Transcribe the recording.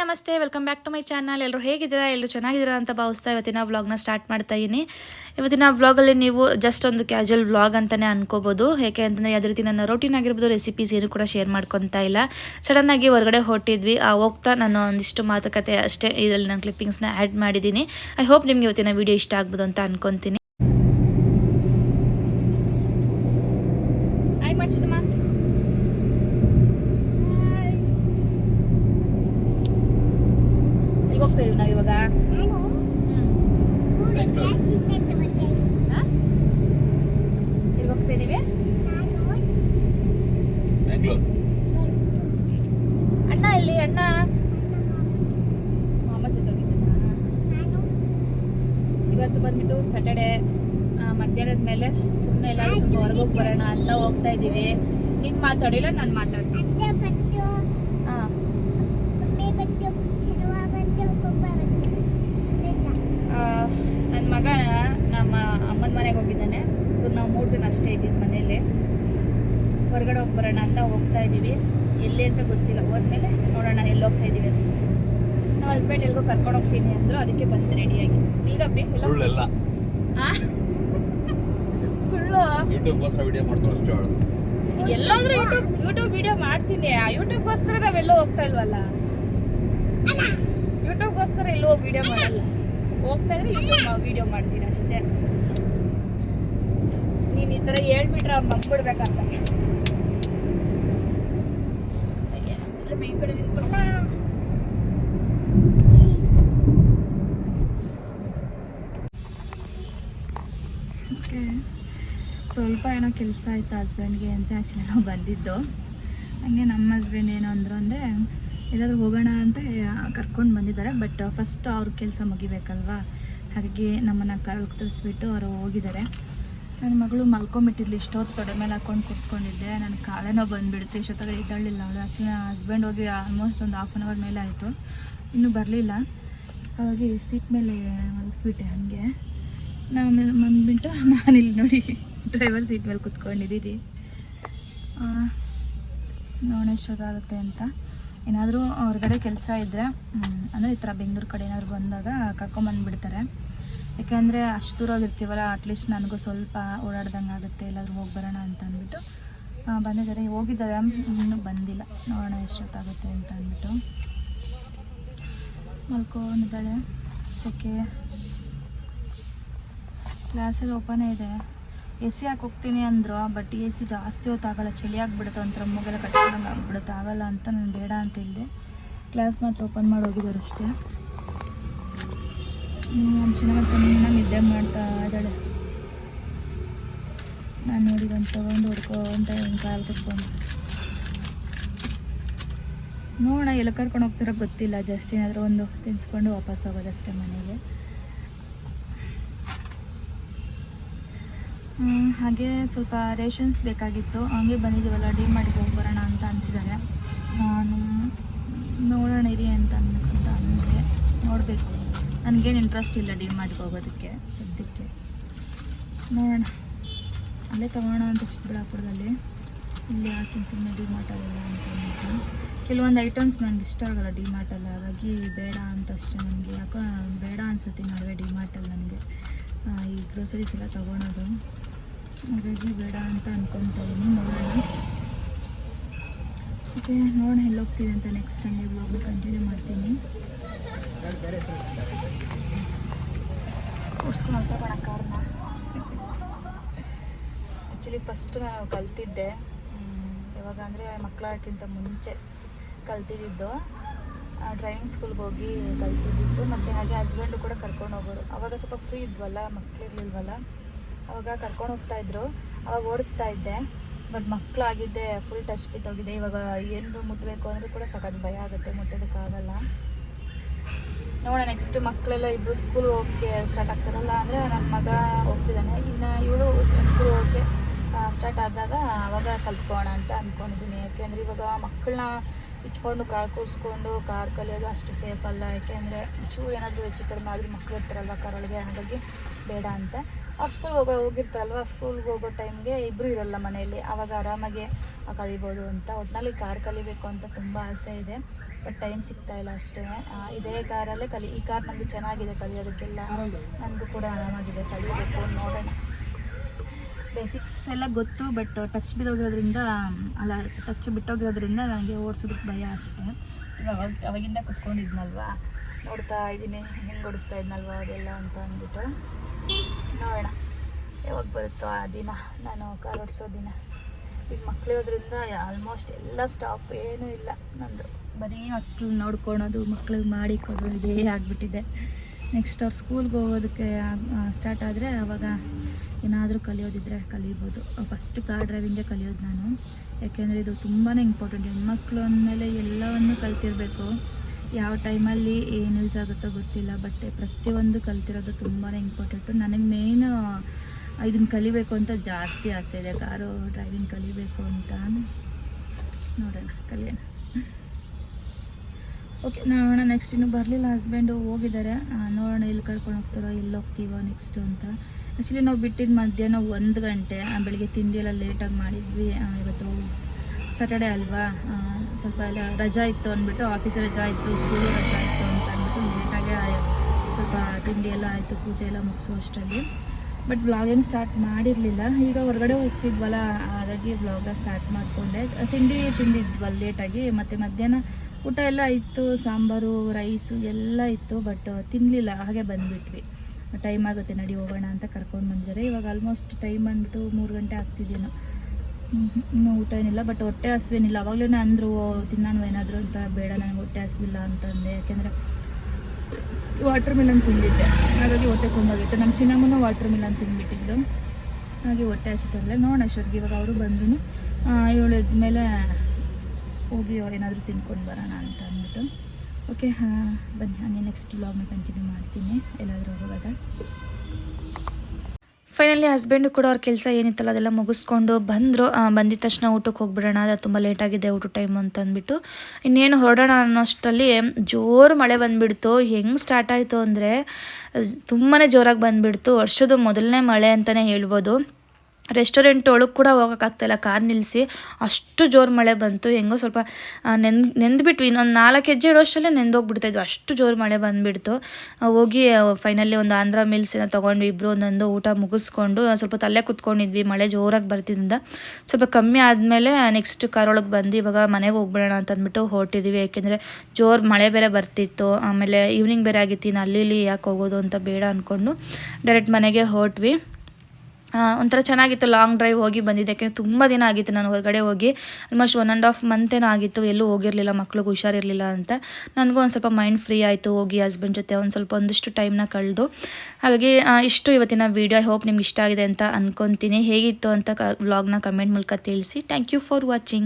ನಮಸ್ತೆ. Welcome back to my channel ಎಲ್ಲರೂ ಹೇಗಿದ್ದೀರಾ? ಎಲ್ಲರೂ ಚೆನ್ನಾಗಿದ್ದೀರಾ ಅಂತ ಭಾವಿಸ್ತಾ ಇವತ್ತಿನ ವ್ಲಾಗ್ನ ಸ್ಟಾರ್ಟ್ ಮಾಡ್ತಾ ಇದ್ದೀನಿ ಇವತ್ತಿನ ವ್ಲಾಗಲ್ಲಿ ನೀವು ಜಸ್ಟ್ ಒಂದು ಕ್ಯಾಜುವಲ್ ವ್ಲಾಗ್ ಅಂತಲೇ ಅನ್ಕೋಬೋದು. ಯಾಕೆ ಅಂತಂದರೆ ಯಾವುದೇ ರೀತಿ ನನ್ನ ರೋಟೀನ್ ಆಗಿರ್ಬೋದು ರೆಸಿಪೀಸ್ ಏನು ಕೂಡ ಶೇರ್ ಮಾಡ್ಕೊತಾ ಇಲ್ಲ. ಸಡನ್ನಾಗಿ ಹೊರಗಡೆ ಹೊಟ್ಟಿದ್ವಿ ಆ ಹೋಗ್ತಾ ನಾನು ಒಂದಿಷ್ಟು ಮಾತುಕತೆ ಅಷ್ಟೇ, ಇದರಲ್ಲಿ ನಾನು ಕ್ಲಿಪ್ಪಿಂಗ್ಸ್ನ ಆ್ಯಡ್ ಮಾಡಿದ್ದೀನಿ. ಐ ಹೋಪ್ ನಿಮಗೆ ಇವತ್ತಿನ ವಿಡಿಯೋ ಇಷ್ಟ ಆಗ್ಬೋದು ಅಂತ ಅನ್ಕೊತೀನಿ ಹಾಯ್ ಮಾಡ್ಸಿದಮ್ಮ ಎಲ್ಲಿ ಹೋಗ್ತಾ ಇದೀವಿ ನಾವು ಇವಾಗ. ಎಲ್ಲಿ ಹೋಗ್ತಾ ಇದೀವಿ ಅಣ್ಣ ಇಲ್ಲಿ ಅಣ್ಣ? ಮಾಮ ಜೊತೆ ಹೋಗಿದ್ದಾನ ಇವತ್ತು ಬಂದ್ಬಿಟ್ಟು ಸ್ಯಾಟರ್ಡೆ ಮಧ್ಯಾಹ್ನದ ಮೇಲೆ ಸುಮ್ಮನೆ ಎಲ್ಲ ಸ್ವಲ್ಪ ಹೊರಗೋಗಿ ಬರೋಣ ಅಂತ ಹೋಗ್ತಾ ಇದ್ದೀವಿ. ನೀನು ಮಾತಾಡಿಲ್ಲ ನಾನು ಮಾತಾಡ್ತೀನಿ. ಹಾಂ ನನ್ನ ಮಗ ನಮ್ಮ ಅಮ್ಮನ ಮನೆಗೆ ಹೋಗಿದ್ದಾನೆ ಇವಾಗ ನಾವು ಮೂರು ಜನ ಅಷ್ಟೇ ಇದ್ದಿದ್ದು ಮನೇಲಿ. ಹೊರಗಡೆ ಹೋಗಿ ಬರೋಣ ಅಂತ ಹೋಗ್ತಾ ಇದ್ದೀವಿ. ಎಲ್ಲಿ ಅಂತ ಗೊತ್ತಿಲ್ಲ. ಹೋದ್ಮೇಲೆ ನೋಡೋಣ ಎಲ್ಲಿ ಹೋಗ್ತಾ ಇದ್ದೀವಿ ಅಂತ. ನಮ್ಮ ಹಸ್ಬೆಂಡ್ ಎಲ್ಗೋ ಕರ್ಕೊಂಡು ಹೋಗ್ತೀನಿ ಅಂದ್ರು ಅದಕ್ಕೆ ಬಂದು ರೆಡಿಯಾಗಿ ಇಲ್ಗಪ್ಪಿ ಸುಳ್ಳೆಲ್ಲ? ಸುಳ್ಳು. ಯೂಟ್ಯೂಬ್ಗೋಸ್ಕರ ವಿಡಿಯೋ ಮಾಡ್ತಾರೆ ಅಷ್ಟೇ ಅವಳು. ಎಲ್ಲಾದ್ರೂ ಯೂಟ್ಯೂಬ್ ಯೂಟ್ಯೂಬ್ ವಿಡಿಯೋ ಮಾಡ್ತೀನಿ. ಆ ಯೂಟ್ಯೂಬ್ಗೋಸ್ಕರ ನಾವೆಲ್ಲೋ ಹೋಗ್ತಾ ಇಲ್ವಲ್ಲ? ಯೂಟ್ಯೂಬ್ಗೋಸ್ಕರ ಎಲ್ಲೋ ವಿಡಿಯೋ ಮಾಡಲ್ಲ. ಹೋಗ್ತಾ ಇದ್ರೆ ಯೂಟ್ಯೂಬ್ ವಿಡಿಯೋ ಮಾಡ್ತೀನಿ ಅಷ್ಟೇ. ನೀನು ಈ ಥರ ಹೇಳ್ಬಿಟ್ರೆ ಅವ್ರು ನಿಂತ್ಕೊಂಡು ಓಕೆ. ಸ್ವಲ್ಪ ಏನೋ ಕೆಲಸ ಆಯಿತು ಹಸ್ಬೆಂಡ್ಗೆ ಅಂತ ಆ್ಯಕ್ಚುಲಿ ನಾವು ಬಂದಿದ್ದು. ಹಂಗೆ ನಮ್ಮ ಹಸ್ಬೆಂಡ್ ಏನು ಅಂದರು ಅಂದರೆ, ಎಲ್ಲಾದರೂ ಹೋಗೋಣ ಅಂತ ಕರ್ಕೊಂಡು ಬಂದಿದ್ದಾರೆ ಬಟ್ ಫಸ್ಟ್ ಅವ್ರ ಕೆಲಸ ಮುಗಿಬೇಕಲ್ವಾ? ಹಾಗಾಗಿ ನಮ್ಮನ್ನು ಕಲ್ ತರಿಸ್ಬಿಟ್ಟು ಅವರು ಹೋಗಿದ್ದಾರೆ. ನನ್ನ ಮಗಳು ಮಲ್ಕೊಂಬಿಟ್ಟಿದ್ಲು ಇಷ್ಟೊತ್ತು ತೊಡೆ ಮೇಲೆ ಹಾಕೊಂಡು ಕೂರಿಸ್ಕೊಂಡಿದ್ದೆ. ನನ್ನ ಕಾಲೇನೋ ಬಂದುಬಿಡುತ್ತೆ, ಇಷ್ಟೊತ್ತಾಗ ಇದ್ದಳಿಲ್ಲ ಅವಳು. ಆ್ಯಕ್ಚುಲಿ ಹಸ್ಬೆಂಡ್ ಹೋಗಿ ಆಲ್ಮೋಸ್ಟ್ ಒಂದು ಹಾಫ್ ಆನ್ ಅವರ್ ಮೇಲೆ ಆಯಿತು. ಇನ್ನೂ ಬರಲಿಲ್ಲ. ಹಾಗಾಗಿ ಸೀಟ್ ಮೇಲೆ ಮಲಗಿಸ್ಬಿಟ್ಟೆ ಹಾಗೆ. ನಾನು ಬಂದ್ಬಿಟ್ಟು ನಾನಿಲ್ಲಿ ನೋಡಿ ಡ್ರೈವರ್ ಸೀಟ್ ಮೇಲೆ ಕುತ್ಕೊಂಡಿದ್ದೀರಿ ನೋಡೋಣ ಎಷ್ಟೊತ್ತಾಗುತ್ತೆ ಅಂತ. ಏನಾದರೂ ಹೊರಗಡೆ ಕೆಲಸ ಇದ್ದರೆ ಅಂದರೆ ಈ ಥರ ಬೆಂಗಳೂರು ಕಡೆ ಏನಾದ್ರು ಬಂದಾಗ ಕರ್ಕೊಂಬಂದುಬಿಡ್ತಾರೆ. ಯಾಕೆಂದರೆ ಅಷ್ಟು ದೂರ ಆಗಿರ್ತೀವಲ್ಲ ಅಟ್ಲೀಸ್ಟ್ ನನಗೂ ಸ್ವಲ್ಪ ಓಡಾಡ್ದಂಗೆ ಆಗುತ್ತೆ, ಎಲ್ಲಾದರೂ ಹೋಗಿ ಬರೋಣ ಅಂತ ಅಂದ್ಬಿಟ್ಟು. ಬಂದಿದ್ದಾರೆ ಹೋಗಿದ್ದಾರೆ ಇನ್ನೂ ಬಂದಿಲ್ಲ. ನೋಡೋಣ ಎಷ್ಟೊತ್ತಾಗುತ್ತೆ ಅಂತ ಅಂದ್ಬಿಟ್ಟು. ಮಲ್ಕೊಂಡಿದ್ದಾಳೆ. ಸೆಕೆ. ಕ್ಲಾಸಲ್ಲಿ ಓಪನೇ ಇದೆ. ಎ ಸಿ ಹಾಕಿ ಹೋಗ್ತೀನಿ ಅಂದರು ಬಟ್ ಎ ಸಿ ಜಾಸ್ತಿ ಹೊತ್ತಾಗಲ್ಲ. ಚಳಿ ಆಗಿಬಿಡುತ್ತೆ, ಒಂಥರ ಮೂಗೆಲ್ಲ ಕಟ್ಕೊಂಡಂಗೆ ಆಗ್ಬಿಡುತ್ತೆ. ಆಗಲ್ಲ ಅಂತ ನಾನು ಬೇಡ ಅಂತ ಹೇಳಿದೆ. ಕ್ಲಾಸ್ ಮಾತ್ರ ಓಪನ್ ಮಾಡಿ ಹೋಗಿದ್ದಾರೆ ಅಷ್ಟೇ. ನಮ್ಮ ಚಿನ್ನ ಚೆನ್ನಾಗಿ ನಿದ್ದೆ ಮಾಡ್ತಾ ಇದ್ದಾಳೆ. ನಾನು ನೋಡಿ ಒಂದು ತೊಗೊಂಡು ಹೊಡ್ಕೊಂತ ಹೆಂಗೆ ಕಾಲು ಕುತ್ಕೊಂಡು ನೋಡೋಣ, ಎಲ್ಲ ಕರ್ಕೊಂಡು ಹೋಗ್ತಾರೋ ಗೊತ್ತಿಲ್ಲ. ಜಸ್ಟ್ ಏನಾದರೂ ಒಂದು ತಿನ್ಸ್ಕೊಂಡು ವಾಪಸ್ ಹೋಗೋದಷ್ಟೇ ಮನೆಗೆ. ಹಾಗೆ ಸ್ವಲ್ಪ ರೇಷನ್ಸ್ ಬೇಕಾಗಿತ್ತು. ಹಂಗೆ ಬಂದಿದ್ದೀವಲ್ಲ ಡಿ ಮಾಡಿಗೆ ಹೋಗಿ ಬರೋಣ ಅಂತ ಅಂತಿದ್ದಾರೆ. ನಾನು ನೋಡೋಣ, ಇರಿ ಅಂತ ಅನ್ಕೊಂತ ಅಂದರೆ ನೋಡಬೇಕು. ನನಗೇನು ಇಂಟ್ರೆಸ್ಟ್ ಇಲ್ಲ ಡಿ ಮಾಡಿಗೆ ಹೋಗೋದಕ್ಕೆ ಸದ್ಯಕ್ಕೆ. ನೋಡೋಣ. ಅಲ್ಲೇ ತೊಗೋಣ ಅಂತ ಚಿಕ್ಕಬಳ್ಳಾಪುರದಲ್ಲಿ. ಇಲ್ಲಿ ಹಾಕಿ ಸುಮ್ಮನೆ ಡಿ ಮಾರ್ಟಲ್ಲ ಅಂತ ಕೆಲವೊಂದು ಐಟಮ್ಸ್ ನನಗೆ ಇಷ್ಟ ಆಗಲ್ಲ ಡಿ ಮಾರ್ಟಲ್ಲಿ ಹಾಗಾಗಿ ಬೇಡ ಅಂತ ಅಷ್ಟೇ ನನಗೆ. ಯಾಕೋ ಬೇಡ ಅನಿಸುತ್ತೆ ನಡುವೆ ಡಿ ಮಾರ್ಟಲ್ಲಿ ನನಗೆ. ಈ ಗ್ರೋಸರೀಸ್ ಎಲ್ಲ ತೊಗೊಳೋದು. ಹಾಗಾಗಿ ಬೇಡ ಅಂತ ಅಂದ್ಕೊತಾ ಇದ್ದೀನಿ ನೋಡೋಣ. ಓಕೆ ನೋಡೋಣ ಎಲ್ಲಿ ಅಂತ ನೆಕ್ಸ್ಟ್ ಟೈಮ್ ಬ್ಲಾಗ್ನ ಕಂಟಿನ್ಯೂ ಮಾಡ್ತೀನಿ. ಓಡಿಸ್ಕೊಂಡು ಹೋಗ್ತಾ ಅವ್ರನ್ನ ಆ್ಯಕ್ಚುಲಿ ಫಸ್ಟ್ ನಾನು ಕಲ್ತಿದ್ದೆ ಇವಾಗ ಅಂದರೆ ಮಕ್ಕಳಕ್ಕಿಂತ ಮುಂಚೆ ಕಲ್ತಿದ್ದಿದ್ದು ಡ್ರೈವಿಂಗ್ ಸ್ಕೂಲ್ಗೆ ಹೋಗಿ ಕಲ್ತಿದ್ದಿತ್ತು ಮತ್ತು ಹಾಗೆ ಹಸ್ಬೆಂಡು ಕೂಡ ಕರ್ಕೊಂಡು ಹೋಗೋರು. ಅವಾಗ ಸ್ವಲ್ಪ ಫ್ರೀ ಇದ್ವಲ್ಲ ಮಕ್ಕಳಿರ್ಲಿಲ್ವಲ್ಲ ಅವಾಗ ಕರ್ಕೊಂಡು ಹೋಗ್ತಾ ಇದ್ರು. ಅವಾಗ ಓಡಿಸ್ತಾ ಇದ್ದೆ. ಬಟ್ ಮಕ್ಕಳಾಗಿದ್ದೆ ಫುಲ್ ಟಚ್ ಬಿತ್ತೋಗಿದೆ ಇವಾಗ ಏನು ಮುಟ್ಟಬೇಕು ಅಂದರೂ ಕೂಡ ಸಖತ್ ಭಯ ಆಗುತ್ತೆ ಮುಟ್ಟೋದಕ್ಕಾಗಲ್ಲ ನೋಡೋಣ ನೆಕ್ಸ್ಟ್ ಮಕ್ಕಳೆಲ್ಲ ಇಬ್ಬರು ಸ್ಕೂಲ್ ಹೋಗೋಕ್ಕೆ ಸ್ಟಾರ್ಟ್ ಆಗ್ತಾರಲ್ಲ, ಅಂದರೆ ನನ್ನ ಮಗ ಹೋಗ್ತಿದ್ದಾನೆ ಇನ್ನು ಇವಳು ಸ್ಕೂಲ್ ಹೋಗೋಕ್ಕೆ ಸ್ಟಾರ್ಟ್ ಆದಾಗ ಆವಾಗ ಕಲ್ತ್ಕೋಣ ಅಂತ ಅಂದ್ಕೊಂಡಿದ್ದೀನಿ ಯಾಕೆಂದರೆ ಇವಾಗ ಮಕ್ಕಳನ್ನ ಇಟ್ಕೊಂಡು ಕಾರ್ ಕೂರಿಸ್ಕೊಂಡು ಕಾರ್ ಕಲಿಯೋದು ಅಷ್ಟು ಸೇಫ್ ಅಲ್ಲ. ಯಾಕೆಂದರೆ ಚೂರು ಏನಾದರೂ ಹೆಚ್ಚು ಕಡಿಮೆ ಆದರೂ ಮಕ್ಕಳು ಇರ್ತಾರಲ್ವ ಕಾರೊಳಗೆ, ಹಾಗಾಗಿ ಬೇಡ ಅಂತ. ಅವ್ರು ಸ್ಕೂಲ್ ಹೋಗೋ, ಹೋಗಿರ್ತಾರಲ್ವ ಸ್ಕೂಲ್ಗೆ ಹೋಗೋ ಟೈಮ್ಗೆ ಇಬ್ಬರು ಇರಲ್ಲ ಮನೆಯಲ್ಲಿ. ಆವಾಗ ಆರಾಮಾಗಿ ಕಲಿಬೋದು ಅಂತ. ಒಟ್ಟಿನಲ್ಲಿ ಕಾರ್ ಕಲಿಬೇಕು ಅಂತ ತುಂಬ ಆಸೆ ಇದೆ. ಬಟ್ ಟೈಮ್ ಸಿಗ್ತಾ ಇಲ್ಲ ಅಷ್ಟೇ. ಇದೇ ಕಾರಲ್ಲೇ ಕಲಿ, ಈ ಕಾರ್ ನನಗೆ ಚೆನ್ನಾಗಿದೆ ಕಲಿಯೋದಕ್ಕೆಲ್ಲ. ನನಗೂ ಕೂಡ ಆರಾಮಾಗಿದೆ ಕಲಿಯಬೇಕು ನೋಡೋಣ. ಬೇಸಿಕ್ಸ್ ಎಲ್ಲ ಗೊತ್ತು ಬಟ್ ಟಚ್ ಬಿದ್ದೋಗಿರೋದ್ರಿಂದ, ಅಲ್ಲ ಟಚ್ ಬಿಟ್ಟೋಗಿರೋದ್ರಿಂದ ನನಗೆ ಓಡಿಸೋದಕ್ಕೆ ಭಯ ಅಷ್ಟೇ. ಅವಾಗ, ಅವಾಗಿಂದ ಕುತ್ಕೊಂಡಿದ್ನಲ್ವಾ? ನೋಡ್ತಾ ಇದ್ದೀನಿ, ಹೆಂಗೆ ಓಡಿಸ್ತಾ ಇದ್ನಲ್ವ ಅದೆಲ್ಲ ಅಂತ ಅಂದ್ಬಿಟ್ಟು. ನೋಡೋಣ, ಯಾವಾಗ ಬರುತ್ತೋ ಆ ದಿನ, ನಾನು ಕಾರ್ ಓಡಿಸೋ ದಿನ. ಈಗ ಮಕ್ಳಿರೋದ್ರಿಂದ ಆಲ್ಮೋಸ್ಟ್ ಎಲ್ಲ ಸ್ಟಾಪ್ ಏನೂ ಇಲ್ಲ ನಂದು. ಬರೀ ಮಕ್ಳು ನೋಡ್ಕೊಳೋದು, ಮಕ್ಳಿಗೆ ಮಾಡಿಕೊಡೋದು ಇದೇ ಆಗಿಬಿಟ್ಟಿದೆ. ನೆಕ್ಸ್ಟ್ ಅವ್ರು ಸ್ಕೂಲ್ಗೆ ಹೋಗೋದಕ್ಕೆ ಸ್ಟಾರ್ಟ್ ಆದರೆ ಅವಾಗ ಏನಾದರೂ ಕಲಿಯೋದಿದ್ರೆ ಕಲಿಬೋದು. ಫಸ್ಟ್ ಕಾರ್ ಡ್ರೈವಿಂಗೇ ಕಲಿಯೋದು ನಾನು. ಯಾಕೆಂದರೆ ಇದು ತುಂಬಾ ಇಂಪಾರ್ಟೆಂಟ್ ಹೆಣ್ಮಕ್ಳು ಅಂದಮೇಲೆ ಎಲ್ಲವನ್ನು ಕಲ್ತಿರಬೇಕು. ಯಾವ ಟೈಮಲ್ಲಿ ಏನು ಯೂಸ್ ಆಗುತ್ತೋ ಗೊತ್ತಿಲ್ಲ ಬಟ್ ಪ್ರತಿಯೊಂದು ಕಲ್ತಿರೋದು ತುಂಬಾ ಇಂಪಾರ್ಟೆಂಟು ನನಗೆ ಮೇಯ್ನು ಇದನ್ನು ಕಲಿಬೇಕು ಅಂತ ಜಾಸ್ತಿ ಆಸೆ ಇದೆ. ಕಾರು ಡ್ರೈವಿಂಗ್ ಕಲಿಬೇಕು ಅಂತ ನೋಡೋಣ, ಕಲಿಯೋಣ. ಓಕೆ ನೋಡೋಣ ನೆಕ್ಸ್ಟ್ ಇನ್ನು ಬರಲಿಲ್ಲ ಹಸ್ಬೆಂಡು ಹೋಗಿದ್ದಾರೆ. ನೋಡೋಣ ಎಲ್ಲಿ ಕರ್ಕೊಂಡು ಹೋಗ್ತಾರೋ, ಎಲ್ಲಿ ಹೋಗ್ತೀವೋ ನೆಕ್ಸ್ಟು ಅಂತ. ಆ್ಯಕ್ಚುಲಿ ನಾವು ಬಿಟ್ಟಿದ್ದು ಮಧ್ಯಾಹ್ನ ಒಂದು ಗಂಟೆ ಬೆಳಿಗ್ಗೆ ತಿಂಡಿ ಎಲ್ಲ ಲೇಟಾಗಿ ಮಾಡಿದ್ವಿ. ಇವತ್ತು ಸ್ಯಾಟರ್ಡೆ ಅಲ್ವಾ? ಸ್ವಲ್ಪ ಎಲ್ಲ ರಜಾ ಇತ್ತು ಅಂದ್ಬಿಟ್ಟು ಆಫೀಸ್ ರಜಾ ಇತ್ತು ಸ್ಕೂಲ್ ರಜಾ ಇತ್ತು ಅಂತ ಅಂದ್ಬಿಟ್ಟು ಲೇಟಾಗೆ ಸ್ವಲ್ಪ ತಿಂಡಿ ಎಲ್ಲ ಆಯಿತು, ಪೂಜೆ ಎಲ್ಲ ಮುಗಿಸೋ ಅಷ್ಟರಲ್ಲಿ. ಬಟ್ ಬ್ಲಾಗ್ ಏನು ಸ್ಟಾರ್ಟ್ ಮಾಡಿರಲಿಲ್ಲ. ಈಗ ಹೊರಗಡೆ ಹೋಗ್ತಿದ್ವಲ್ಲ, ಹಾಗಾಗಿ ಬ್ಲಾಗ ಸ್ಟಾರ್ಟ್ ಮಾಡಿಕೊಂಡೆ. ತಿಂಡಿ ತಿಂದಿದ್ವಲ್ಲ ಲೇಟಾಗಿ ಮತ್ತು ಮಧ್ಯಾಹ್ನ ಊಟ ಎಲ್ಲ ಇತ್ತು ಸಾಂಬಾರು ರೈಸು ಎಲ್ಲ ಇತ್ತು ಬಟ್ ತಿನ್ನಲಿಲ್ಲ ಹಾಗೆ ಬಂದುಬಿಟ್ವಿ. ಟೈಮ್ ಆಗುತ್ತೆ, ನಡಿ ಹೋಗೋಣ ಅಂತ ಕರ್ಕೊಂಡು ಬಂದಿದ್ದಾರೆ. ಇವಾಗ ಆಲ್ಮೋಸ್ಟ್ ಟೈಮ್ ಬಂದ್ಬಿಟ್ಟು ಮೂರು ಗಂಟೆ ಆಗ್ತಿದ್ದೇನು ಇನ್ನೂ ಊಟ ಏನಿಲ್ಲ ಬಟ್ ಹೊಟ್ಟೆ ಹಸುವೇನಿಲ್ಲ. ಅವಾಗಲೇ ಅಂದರು ತಿನ್ನೋಣ, ಏನಾದರೂ ಅಂತ ಬೇಡ, ನನಗೆ ಹೊಟ್ಟೆ ಹಸುವಿಲ್ಲ ಅಂತಂದೆ. ಯಾಕೆಂದರೆ ವಾಟರ್ ಮಿಲನ್ ತಿಂದಿದ್ದೆ ಹಾಗಾಗಿ ಹೊಟ್ಟೆ ತುಂಬಾಗಿತ್ತು ನಮ್ಮ ಚಿನ್ನಮ್ಮನ ವಾಟರ್ ಮಿಲನ್ ತಿಂದ್ಬಿಟ್ಟಿದ್ದು ಹಾಗೆ ಹೊಟ್ಟೆ ಹಸಿತರಲ್ಲ ನೋಡೋಣ ಅಷ್ಟೊತ್ತಿಗೆ ಇವಾಗ ಅವರು ಬಂದ್ರು. ಇವಳು ಎದ್ಮೇಲೆ ಹೋಗಿ ಏನಾದರೂ ತಿನ್ಕೊಂಡು ಬರೋಣ ಅಂತ ಅಂದ್ಬಿಟ್ಟು. ಓಕೆ ಹಾಂ, ಬನ್ನಿ. ಹಾಗೆ ನೆಕ್ಸ್ಟ್ ಬ್ಲಾಗ್ನ ಕಂಟಿನ್ಯೂ ಮಾಡ್ತೀನಿ. ಎಲ್ಲಾದರೂ ಹೋಗೋದಾಗ ಫೈನಲಿ ಹಸ್ಬೆಂಡು ಕೂಡ ಅವ್ರ ಕೆಲಸ ಏನಿತ್ತಲ್ಲ, ಅದೆಲ್ಲ ಮುಗಿಸ್ಕೊಂಡು ಬಂದರು. ಬಂದಿದ ತಕ್ಷಣ ಊಟಕ್ಕೆ ಹೋಗ್ಬಿಡೋಣ, ಅದು ತುಂಬ ಲೇಟಾಗಿದೆ ಊಟ ಟೈಮ್ ಅಂತ ಅಂದ್ಬಿಟ್ಟು. ಇನ್ನೇನು ಹೊರಡೋಣ ಅನ್ನೋಷ್ಟರಲ್ಲಿ ಜೋರು ಮಳೆ ಬಂದುಬಿಡ್ತು. ಹೆಂಗೆ ಸ್ಟಾರ್ಟ್ ಆಯಿತು ಅಂದರೆ ತುಂಬಾ ಜೋರಾಗಿ ಬಂದುಬಿಡ್ತು. ವರ್ಷದ ಮೊದಲನೇ ಮಳೆ ಅಂತಲೇ ಹೇಳ್ಬೋದು. ರೆಸ್ಟೋರೆಂಟ್ ಒಳಗೆ ಕೂಡ ಹೋಗೋಕ್ಕಾಗ್ತಾಯಿಲ್ಲ ಕಾರ್ ನಿಲ್ಲಿಸಿ ಅಷ್ಟು ಜೋರು ಮಳೆ ಬಂತು. ಹೆಂಗೋ ಸ್ವಲ್ಪ ನೆಂದು ನೆಂದುಬಿಟ್ವಿ ಇನ್ನೊಂದು ನಾಲ್ಕು ಹೆಜ್ಜೆ ಇಡೋಷ್ಟಲ್ಲೇ ನೆಂದೋಗ್ಬಿಡ್ತಾ ಇದ್ವು ಅಷ್ಟು ಜೋರು ಮಳೆ ಬಂದುಬಿಡ್ತು. ಹೋಗಿ ಫೈನಲಿ ಒಂದು ಆಂಧ್ರ ಮಿಲ್ಸ್ ಏನೋ ತೊಗೊಂಡ್ವಿ. ಇಬ್ಬರು ಒಂದೊಂದು ಊಟ ಮುಗಿಸ್ಕೊಂಡು ಸ್ವಲ್ಪ ತಲೆ ಕುತ್ಕೊಂಡಿದ್ವಿ. ಮಳೆ ಜೋರಾಗಿ ಬರ್ತಿದ್ದಿಂದ ಸ್ವಲ್ಪ ಕಮ್ಮಿ ಆದಮೇಲೆ ನೆಕ್ಸ್ಟ್ ಕಾರ್ ಒಳಗೆ ಬಂದು ಇವಾಗ ಮನೆಗೆ ಹೋಗ್ಬಿಡೋಣ ಅಂತ ಅಂದ್ಬಿಟ್ಟು ಯಾಕೆಂದರೆ ಜೋರು ಮಳೆ ಬೇರೆ ಬರ್ತಿತ್ತು. ಆಮೇಲೆ ಈವ್ನಿಂಗ್ ಬೇರೆ ಆಗಿತ್ತು. ಇನ್ನು ಅಲ್ಲಿ, ಇಲ್ಲಿ ಯಾಕೆ ಹೋಗೋದು ಅಂತ ಬೇಡ ಅಂದ್ಕೊಂಡು ಡೈರೆಕ್ಟ್ ಮನೆಗೆ ಹೊರಟ್ವಿ. ಒಂಥರ ಚೆನ್ನಾಗಿತ್ತು ಲಾಂಗ್ ಡ್ರೈವ್ ಹೋಗಿ ಬಂದಿದ್ದೆ. ಯಾಕೆಂದ್ರೆ ತುಂಬ ದಿನ ಆಗಿತ್ತು ನಾನು ಹೊರಗಡೆ ಹೋಗಿ. Almost one and half month ಏನೋ ಆಗಿತ್ತು, ಎಲ್ಲೂ ಹೋಗಿರಲಿಲ್ಲ, ಮಕ್ಳಿಗೆ ಹುಷಾರಿರಲಿಲ್ಲ ಅಂತ. ನನಗೂ ಒಂದು ಸ್ವಲ್ಪ ಮೈಂಡ್ ಫ್ರೀ ಆಯಿತು, ಹೋಗಿ ಹಸ್ಬೆಂಡ್ ಜೊತೆ ಒಂದು ಸ್ವಲ್ಪ ಒಂದಿಷ್ಟು ಟೈಮ್ನ ಕಳೆದು. ಹಾಗಾಗಿ ಇಷ್ಟು ಇವತ್ತಿನ ವೀಡಿಯೋ ಐ ಹೋಪ್ ನಿಮ್ಗೆ ಇಷ್ಟ ಆಗಿದೆ ಅಂತ ಅನ್ಕೊತೀನಿ. ಹೇಗಿತ್ತು ಅಂತ ವ್ಲಾಗ್ನ ಕಮೆಂಟ್ ಮೂಲಕ ತಿಳಿಸಿ. Thank you for watching